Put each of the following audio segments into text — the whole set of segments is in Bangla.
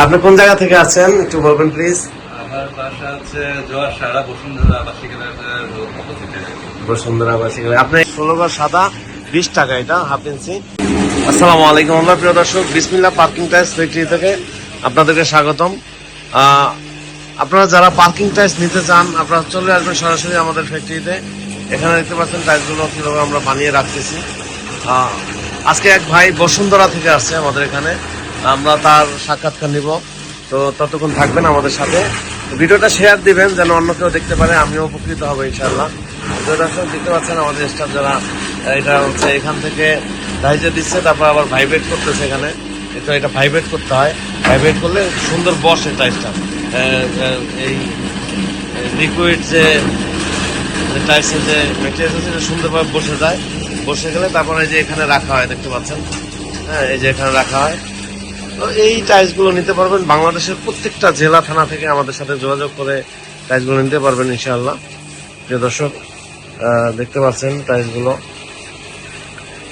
আপনি কোন জায়গা থেকে আছেন? একটু বলবেন প্লিজ আমার বাসা হচ্ছে জোয়ার সারা বসুন্ধরা আপনি ষোলো বার সাদা বিশ টাকা এটা হাফ ইঞ্চি। আসসালামু আলাইকুম আমরা প্রিয় দর্শক বিসমিল্লা পার্কিং টাইস ফ্যাক্টরি থেকে আপনাদেরকে স্বাগতম। আপনারা যারা পার্কিং টাইস নিতে চান আপনারা চলে আসবেন সরাসরি আমাদের ফ্যাক্টরিতে। এখানে দেখতে পাচ্ছেন টাইসগুলো কীভাবে আমরা বানিয়ে রাখতেছি। আজকে এক ভাই বসুন্ধরা থেকে আসছে আমাদের এখানে। আমরা তার সাক্ষাৎকার নিব। তো ততক্ষণ থাকবেন আমাদের সাথে। ভিডিওটা শেয়ার দিবেন, যেন অন্য কেউ দেখতে পারে, আমিও উপকৃত হব ইনশাল্লাহ দেখতে পাচ্ছেন আমাদের স্টাফ যারা এটা হচ্ছে এখান থেকে ডাইজে দিচ্ছে, তারপর আবার ভাইব্রেট করতেছে এখানে। তো এটা ভাইব্রেট করতে হয়। ভাইব্রেট করলে সুন্দর বসে টাইসটা এই লিকুইড যে টাইসের যে মেটেরিয়াল আছে সেটা সুন্দরভাবে বসে যায়। বসে গেলে তারপরে যে এখানে রাখা হয়, দেখতে পাচ্ছেন? হ্যাঁ এই যে এখানে রাখা হয়। তো এই টাইলসগুলো নিতে পারবেন। বাংলাদেশের প্রত্যেকটা জেলা, থানা থেকে আমাদের সাথে যোগাযোগ করে টাইলসগুলো নিতে পারবেন ইনশাআল্লাহ। প্রিয় দর্শক দেখতে পাচ্ছেন টাইলসগুলো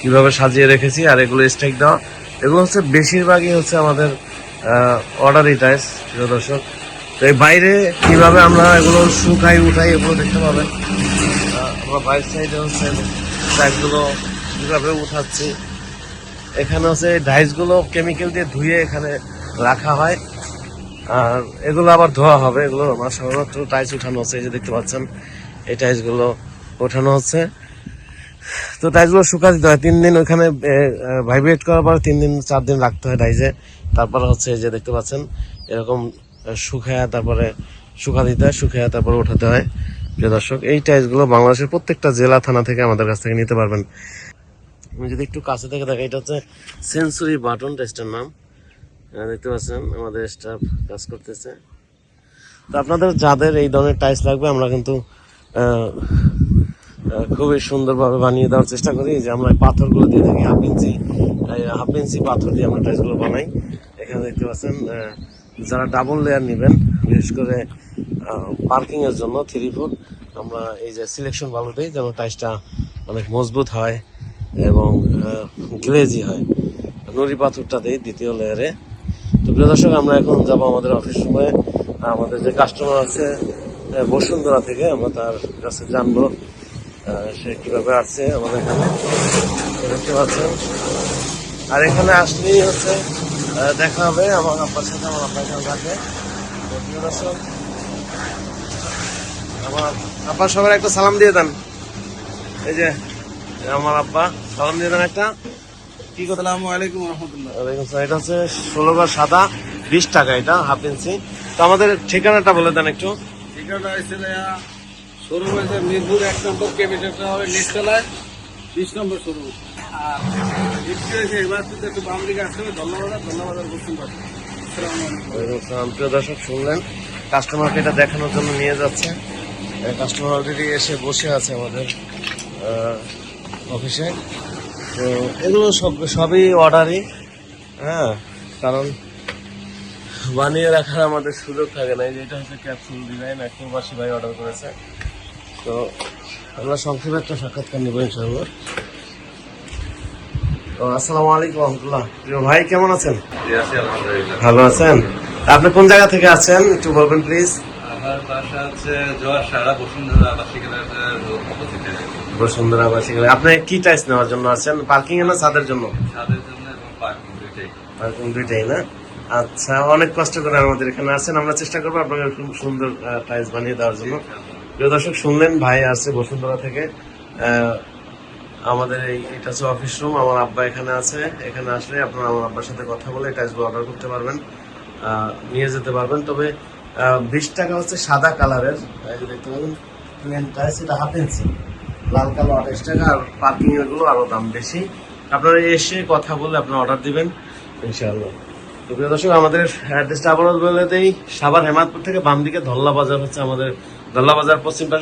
কীভাবে সাজিয়ে রেখেছি আর এগুলো স্টেক দেওয়া। এগুলো হচ্ছে বেশিরভাগই হচ্ছে আমাদের অর্ডারি টাইলস, প্রিয় দর্শক। তো এই বাইরে কীভাবে আমরা এগুলো শুকাই, উঠাই, এগুলো দেখতে পাবেন। আমরা বাইরের সাইডে হচ্ছে টাইলসগুলো কীভাবে উঠাচ্ছি। এখানে হচ্ছে ডাইসগুলো কেমিক্যাল দিয়ে ধুয়ে এখানে রাখা হয়। আর এগুলো আবার ধোয়া হবে, এগুলো আমার সর্বত্র টাইস উঠানো হচ্ছে, এই যে দেখতে পাচ্ছেন, এই টাইসগুলো ওঠানো হচ্ছে। তো টাইসগুলো শুকা দিতে হয়, তিন দিন ওখানে ভাইব্রেট করার পর তিন দিন, চার দিন রাখতে হয় ডাইসে তারপরে হচ্ছে এই যে দেখতে পাচ্ছেন, এরকম শুকায়া তারপরে শুকা দিতে হয়, শুকায়া তারপরে ওঠাতে হয়। প্রিয় দর্শক, এই টাইসগুলো বাংলাদেশের প্রত্যেকটা জেলা, থানা থেকে আমাদের কাছ থেকে নিতে পারবেন। আমি যদি একটু কাছে থেকে দেখি, এটা হচ্ছে সেন্সুরি বাটন টেস্টের নাম। দেখতে পাচ্ছেন, আমাদের স্টাফ কাজ করতেছে। তো আপনাদের যাদের এই ধরনের টাইলস লাগবে, আমরা কিন্তু খুবই সুন্দরভাবে বানিয়ে দেওয়ার চেষ্টা করি। যে আমরা পাথরগুলো দিয়ে থাকি হাফ ইঞ্চি হাফ ইঞ্চি পাথর দিয়ে আমরা টাইলসগুলো বানাই। এখানে দেখতে পাচ্ছেন যারা ডাবল লেয়ার নেবেন, বিশেষ করে পার্কিংয়ের জন্য থ্রি ফুট আমরা এই যে সিলেকশন ভালো দিই, যেন টাইলসটা অনেক মজবুত হয়। এবং গ্লেজি হয়। নুড়ি পাথরটা দিই দ্বিতীয় লেয়ারে তো প্রিয় দর্শক, আমরা এখন যাব আমাদের অফিস সময়ে আমাদের যে কাস্টমার আছে বসুন্ধরা থেকে আমরা তার কাছে জানব সে কীভাবে আসছে আমাদের এখানে। আর এখানে আসলেই হচ্ছে দেখা হবে আমার আব্বার সাথে, আমার আব্বা এখানে থাকে আমার আব্বা সবার একটা সালাম দিয়ে দেন। এই যে আমার আব্বা সালাম দিয়ে দেন একটা। কি কথা আসসালামু আলাইকুম রহমতুল্লাহ। ওয়ালাইকুম আসসালাম। এটা হচ্ছে ষোলো বার সাদা বিশ টাকা এটা হাফ ইঞ্চি। তো আমাদের ঠিকানাটা বলে দেন একটু। ঠিকানা হয়েছে শোরুম হয়েছে মিরপুর এক নম্বর হবে নিচতলায় বিশ নম্বর আর এবার একটু বাম দিকে আসতে হবে। ধন্যবাদ আলাইকুম। প্রিয় দর্শক শুনলেন? কাস্টমারকে এটা দেখানোর জন্য নিয়ে যাচ্ছে। কাস্টমার অলরেডি এসে বসে আছে আমাদের। অফিসে তো এগুলো সব সবই অর্ডারই হ্যাঁ? কারণ বানিয়ে রাখার আমাদের সুযোগ থাকে না। এটা হচ্ছে ক্যাপসুল ডিজাইন এক প্রবাসী ভাই অর্ডার করেছে। তো আমরা সংক্ষেপে একটা সাক্ষাৎকার নেব ইনশাআল্লাহ। তো আসসালামু আলাইকুম রহমতুল্লাহ। প্রিয় ভাই কেমন আছেন? ভালো আছেন? আপনি কোন জায়গা থেকে আছেন একটু বলবেন প্লিজ। আমার বাসা হচ্ছে জোয়ার সারা বসুন্ধরা বসুন্ধরা বাসিক আপনি কি টাইস নেওয়ার জন্য আছেন? পার্কিং এ না ছাদের জন্য? ছাদের জন্য এবং পার্কিং দুইটাই। পার্কিং দুইটাই না? আচ্ছা অনেক কষ্ট করে আমাদের এখানে আসেন আমরা চেষ্টা করব আপনাকে খুব সুন্দর টাইলস বানিয়ে দেওয়ার জন্য। প্রিয় দর্শক শুনলেন ভাই আসছে বসুন্ধরা থেকে। আমাদের এই এটা হচ্ছে অফিস রুম আমার আব্বা এখানে আছে। এখানে আসলে আপনারা আমার আব্বার সাথে কথা বলে টাইলসগুলো অর্ডার করতে পারবেন নিয়ে যেতে পারবেন। তবে বিশ টাকা হচ্ছে সাদা কালারের দেখতে পাবেন? প্লেন টাইলস এটা হাফ ইঞ্চি লাল কালো আঠাশ টাকা, আর পার্কিং এগুলো আরও দাম বেশি। আপনারা এসে কথা বলে আপনারা অর্ডার দিবেন, ইনশাআল্লাহ। তো প্রিয় দর্শক, আমাদের অ্যাড্রেসটা আবারও বলে দেই। সাবার হেমাদপুর থেকে বাম দিকে ধল্লা বাজার হচ্ছে আমাদের ধল্লা বাজার পশ্চিম পাশে।